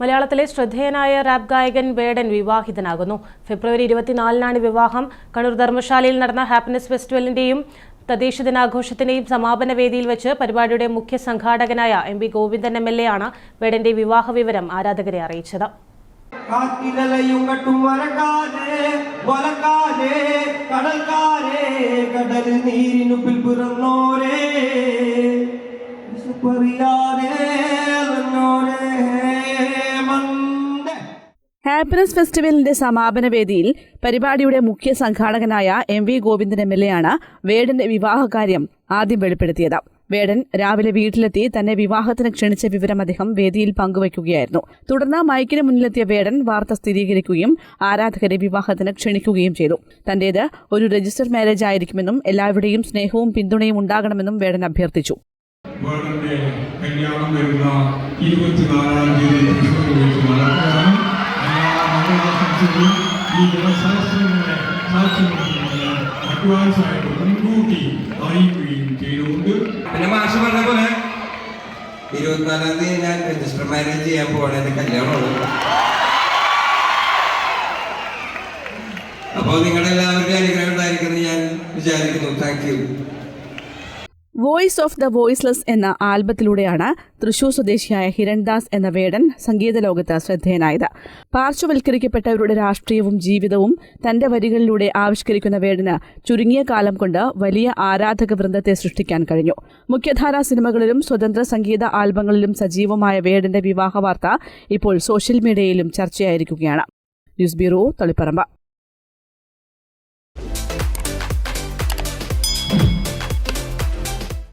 മലയാളത്തിലെ ശ്രദ്ധേയനായ റാപ്പ് ഗായകൻ വേടൻ വിവാഹിതനാകുന്നു. ഫെബ്രുവരി ഇരുപത്തിനാലിനാണ് വിവാഹം. കണ്ണൂർ ധർമ്മശാലയിൽ നടന്ന ഹാപ്പിനെസ് ഫെസ്റ്റിവലിന്റെയും തദ്ദേശ ദിനാഘോഷത്തിന്റെയും സമാപന വേദിയിൽ വെച്ച് പരിപാടിയുടെ മുഖ്യ സംഘാടകനായ M P Govindan M L A ആണ് വേടന്റെ വിവാഹ വിവരം ആരാധകരെ അറിയിച്ചത്. കാറ്റിലലയും കട്ടും മരക്കാരേ കടൽക്കാരേ കടലിൽ നീരിനുപ്പിൽ പിറന്നോരേ. ഹാപ്പിനെസ് ഫെസ്റ്റിവലിന്റെ സമാപന വേദിയിൽ പരിപാടിയുടെ മുഖ്യ സംഘാടകനായ M V Govindan M L A ആണ് വേടന്റെ വിവാഹകാര്യം ആദ്യം വെളിപ്പെടുത്തിയത്. വേടൻ രാവിലെ വീട്ടിലെത്തി തന്നെ വിവാഹത്തിന് ക്ഷണിച്ച വിവരം അദ്ദേഹം വേദിയിൽ പങ്കുവയ്ക്കുകയായിരുന്നു. തുടർന്ന് മൈക്കിന് മുന്നിലെത്തിയ വേടൻ വാർത്ത സ്ഥിരീകരിക്കുകയും ആരാധകരെ വിവാഹത്തിന് ക്ഷണിക്കുകയും ചെയ്തു. തന്റേത് ഒരു രജിസ്റ്റർ മാരേജ് ആയിരിക്കുമെന്നും എല്ലാവരുടെയും സ്നേഹവും പിന്തുണയും ഉണ്ടാകണമെന്നും വേടൻ അഭ്യർത്ഥിച്ചു. കല്യാണം വരുന്ന ഇരുപത്തിനാലാം തീയതി എല്ലാ മംഗളാശംസകളും ഈ ജനസഹസ്രങ്ങളെ സാക്ഷ്യം വഹിക്കുന്നതിന് അഡ്വാൻസായിട്ട് മുൻകൂട്ടി അറിയിക്കുകയും ചെയ്തുകൊണ്ട് പിന്നെ മാഷ് പറഞ്ഞ പോലെ ഇരുപത്തിനാലാം തീയതി ഞാൻ രജിസ്റ്റർ മാരേജ് ചെയ്യാൻ പോവാണ്. എന്റെ കല്യാണമുള്ളത് അപ്പോൾ നിങ്ങളെല്ലാവരുടെയും അനുഗ്രഹം ഉണ്ടായിരിക്കുമെന്ന് ഞാൻ വിചാരിക്കുന്നു. Thank you voice of the voiceless എന്ന ആൽബത്തിലൂടെയാണ് തൃശൂർ സ്വദേശിയായ ഹിരൺദാസ് എന്ന വേടൻ സംഗീത ലോകത്ത് ശ്രദ്ധേയനായത്. പാർശ്വവൽക്കരിക്കപ്പെട്ടവരുടെ രാഷ്ട്രീയവും ജീവിതവും തന്റെ വരികളിലൂടെ ആവിഷ്കരിക്കുന്ന വേടന് ചുരുങ്ങിയ കാലം കൊണ്ട് വലിയ ആരാധക വൃന്ദത്തെ സൃഷ്ടിക്കാൻ കഴിഞ്ഞു. മുഖ്യധാരാ സിനിമകളിലും സ്വതന്ത്ര സംഗീത ആൽബങ്ങളിലും സജീവമായ വേടന്റെ വിവാഹ വാർത്ത ഇപ്പോൾ സോഷ്യൽ മീഡിയയിലും ചർച്ചയായിരിക്കുകയാണ്. News bureau Taliparamba.